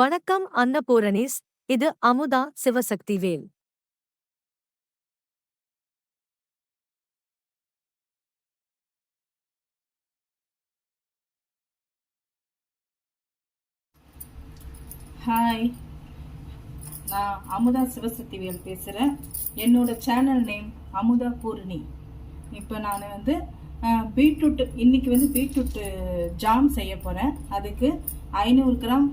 வணக்கம் அன்னபூரணீஸ் இது அமுதா சிவசக்திவேல். ஹாய் நான் அமுதா சிவசக்தி வேல் பேசுகிறேன் என்னோட சேனல் நேம் அமுதா பூரணி. இப்போ நான் வந்து பீட்ரூட் இன்னைக்கு வந்து பீட்ரூட் ஜாம் செய்ய போகிறேன் அதுக்கு ஐநூறு கிராம்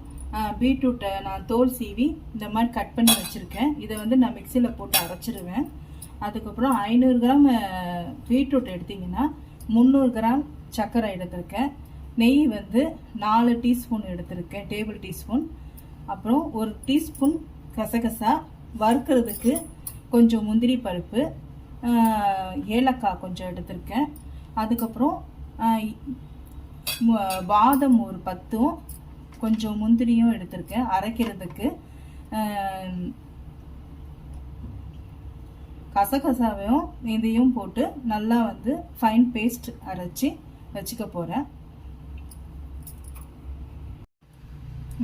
பீட்ரூட்டை நான் தோல் சீவி இந்த மாதிரி கட் பண்ணி வச்சுருக்கேன். இதை வந்து நான் மிக்சியில் போட்டு அரைச்சிருவேன். அதுக்கப்புறம் ஐநூறு கிராம் பீட்ரூட் எடுத்திங்கன்னா முந்நூறு கிராம் சர்க்கரை எடுத்திருக்கேன். நெய் வந்து நாலு டீஸ்பூன் எடுத்திருக்கேன் டேபிள் டீஸ்பூன். அப்புறம் ஒரு டீஸ்பூன் கசகசா வறுக்கிறதுக்கு கொஞ்சம் முந்திரி பருப்பு ஏலக்காய் கொஞ்சம் எடுத்திருக்கேன். அதுக்கப்புறம் பாதம் ஒரு பத்தும் கொஞ்சம் முந்திரியும் எடுத்திருக்கேன் அரைக்கிறதுக்கு. கசகசாவையும் இதையும் போட்டு நல்லா வந்து ஃபைன் பேஸ்ட் அரைச்சி வச்சுக்க போகிறேன்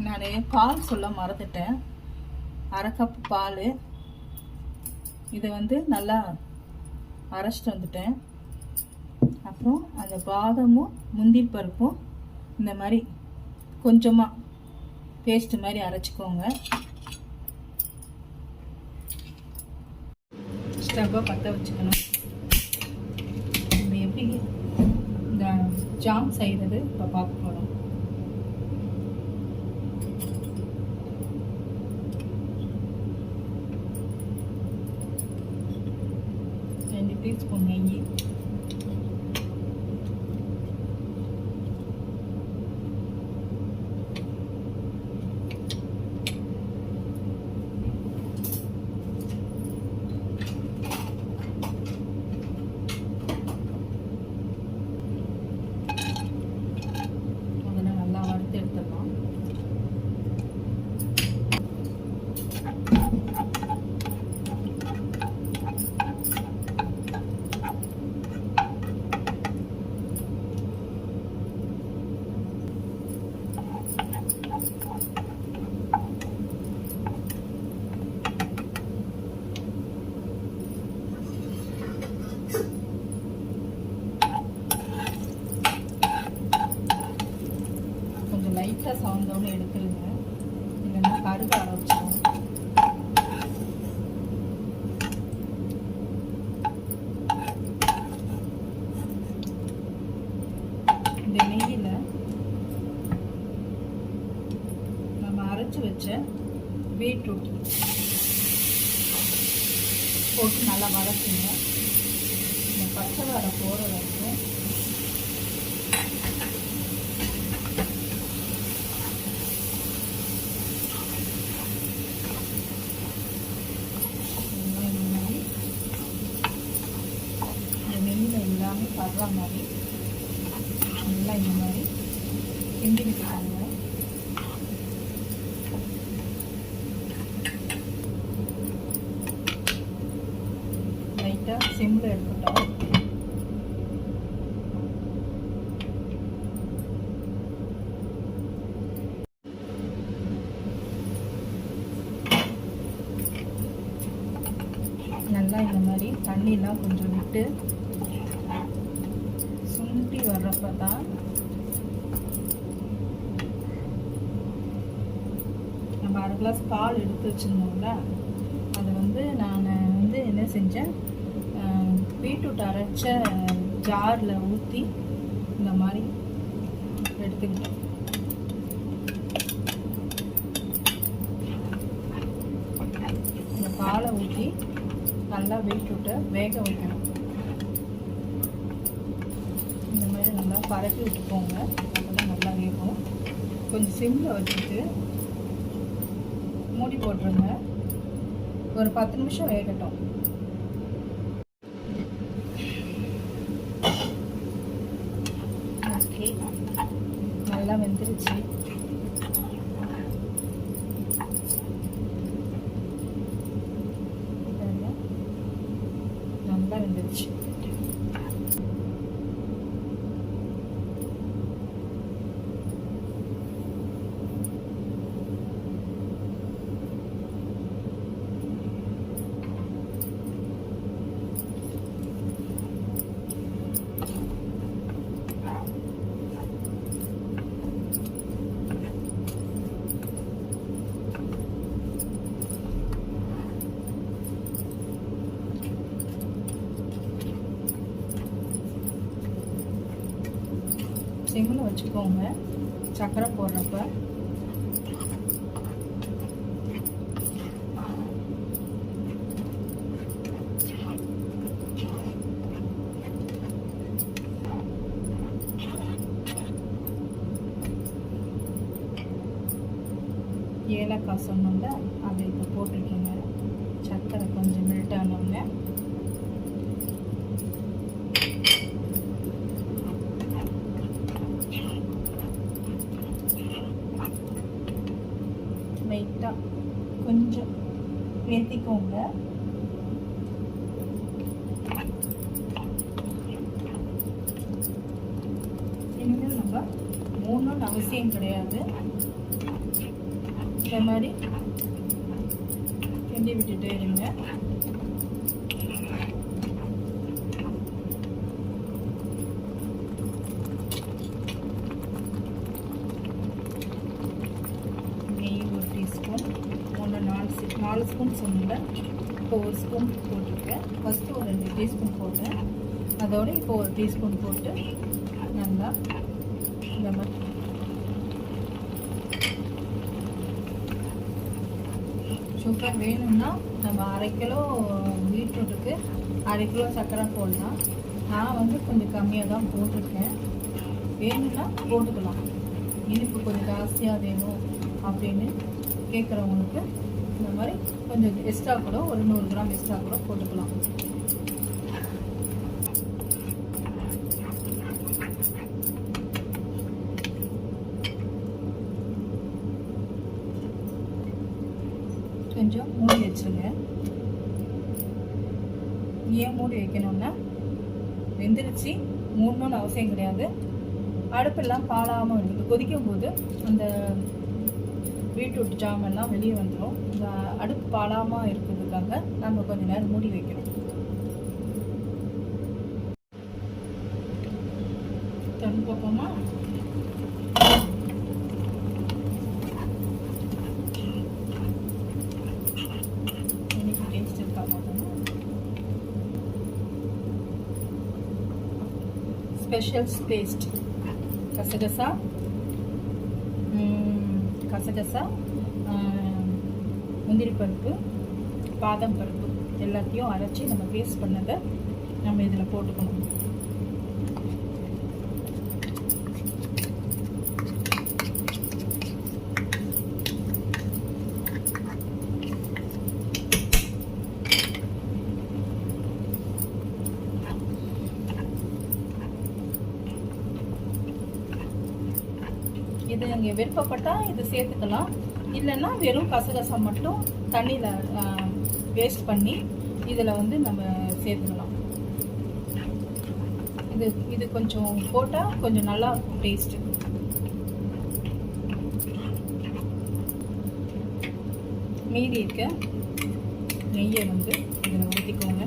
நான் பால் சொல்ல மறந்துட்டேன். அரை கப் பால். இதை வந்து நல்லா அரைச்சிட்டு வந்துட்டேன். அப்புறம் அந்த பாதமும் முந்திரி பருப்பும் இந்த மாதிரி கொஞ்சமாக பேஸ்ட் மாதிரி அரைச்சிக்கோங்க. ஸ்டவ்வை பற்ற வச்சுக்கணும். நம்ம எப்படி இந்த ஜாம் செய்கிறது இப்போ பார்க்க போகிறோம் ரெண்டு டீஸ்பூன் நெய் முதல்ல நல்லா வறுத்து எடுத்துடலாம் கொஞ்சம் லைட்டாக சவுந்தோன்னு எடுத்துருங்க. இல்லைன்னா கருக ஆரம்பிச்சிடும் இந்த நெய்யில் நம்ம அரைச்சி வச்ச பீட்ரூட் போட்டு நல்லா வதக்குங்க. இந்த பச்சை வர போகிற வரைக்கும் எல்லாம் இந்த மாதிரி இந்த நெய்யில் எல்லாமே மாதிரி நல்லா இந்த மாதிரி. கிண்டி விட்டுக்காங்க லைட்டாக சிம்மில் எடுத்துட்டோம். நல்லா இந்த மாதிரி தண்ணிலாம் கொஞ்சம் விட்டு சுண்டி வர்றப்ப தான் நம்ம அரை கிளாஸ் பால் எடுத்து வச்சுருந்தோம்ல அதை வந்து நான் வந்து என்ன செஞ்சேன்? பீட்ரூட் அரைச்ச ஜாரில் ஊற்றி இந்த மாதிரி எடுத்துக்கிட்டேன். இந்த பாலை ஊற்றி நல்லா பீட்ரூட்டை வேக வைக்கணும் இந்த மாதிரி நல்லா பரப்பி விட்டுக்கோங்க. அப்பதான் நல்லா வேகும். கொஞ்சம் சிம்மில் வச்சுட்டு மூடி போட்டுருங்க. ஒரு பத்து நிமிஷம் வேகட்டும். ஓகே. நல்லா வெந்துருச்சு. நல்லா வெந்துருச்சு. சிம்மில் வச்சுக்கோங்க. சர்க்கரை போடுறப்ப. ஏலக்காய் சொன்னோம்ல அதை இப்போ போட்டிருக்கீங்க. சர்க்கரை கொஞ்சம் மெல்ட் ஆனோடனே லைட்டாக கொஞ்சம் ஏற்றிக்கோங்க இனிமேல் நம்ம மூணுன்னு அவசியம் கிடையாது. இந்த மாதிரி. கிண்டி விட்டுட்டே இருங்க நெய் ஒரு டீஸ்பூன் ஒன்று நாலு சி- நாலு ஸ்பூன் இப்போ ஒரு ஸ்பூன் போட்டிருக்கேன். ஃபஸ்ட்டு ஒரு ரெண்டு டீஸ்பூன் போட்டேன் அதோட இப்போ ஒரு டீஸ்பூன் போட்டு நல்லா இந்த மாதிரி சுகர் வேணும்னா நம்ம அரை கிலோ பீட்ரூட்டுக்கு அரை கிலோ சர்க்கரை போடலாம். நான் வந்து கொஞ்சம் கம்மியாக தான் போட்டிருக்கேன். வேணும்னா போட்டுக்கலாம். இனிப்பு கொஞ்சம் ஜாஸ்தியாக வேணும் அப்படின்னு கேட்குறவங்களுக்கு இந்த மாதிரி கொஞ்சம் எக்ஸ்ட்ரா கூட ஒரு நூறு கிராம் எக்ஸ்ட்ரா கூட போட்டுக்கலாம். கொஞ்சம் மூடி வச்சுருங்க. ஏன் மூடி வைக்கணும்னா வெந்துருச்சு. மூடணும்னு அவசியம் கிடையாது. அடுப்பெல்லாம் பாலாமல் இருக்குது கொதிக்கும் போது அந்த பீட்ரூட் ஜாமெல்லாம் வெளியே வந்துடும் இந்த அடுப்பு பாலாமல் இருக்கிறதுக்காக நம்ம கொஞ்ச நேரம் மூடி வைக்கணும் தண்ணி பார்ப்போமா டேஸ்ட் இருக்கா ஸ்பெஷல் பேஸ்ட் கசகசா? கசகசா முந்திரி பருப்பு பாதம் பருப்பு எல்லாத்தையும் அரைச்சி நம்ம பேஸ்ட் பண்ணதை நம்ம இதில் போட்டுக்கணும். இது நீங்கள் விருப்பப்பட்டால் இது சேர்த்துக்கலாம். இல்லைன்னா வெறும் கசகசா மட்டும் தண்ணியில் வேஸ்ட் பண்ணி இதில் வந்து நம்ம சேர்த்துக்கலாம். இது இது கொஞ்சம் போட்டால் கொஞ்சம் நல்லா இருக்கும் டேஸ்ட்டு மீதி இருக்க நெய்யை வந்து இதில் ஊற்றிக்கோங்க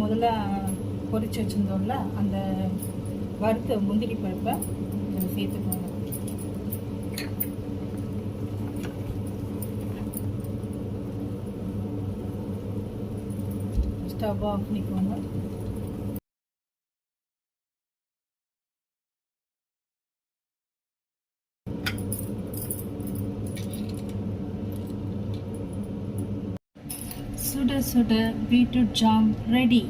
முதல்ல பொரிச்சு வச்சுருந்தோம்ல அந்த வறுத்த முந்திரி பருப்பை இதில் சேர்த்துக்கோங்க. ஸ்டவ் ஆஃப் பண்ணிக்கோங்க. சுட சுட பீட்ரூட் ஜாம் ரெடி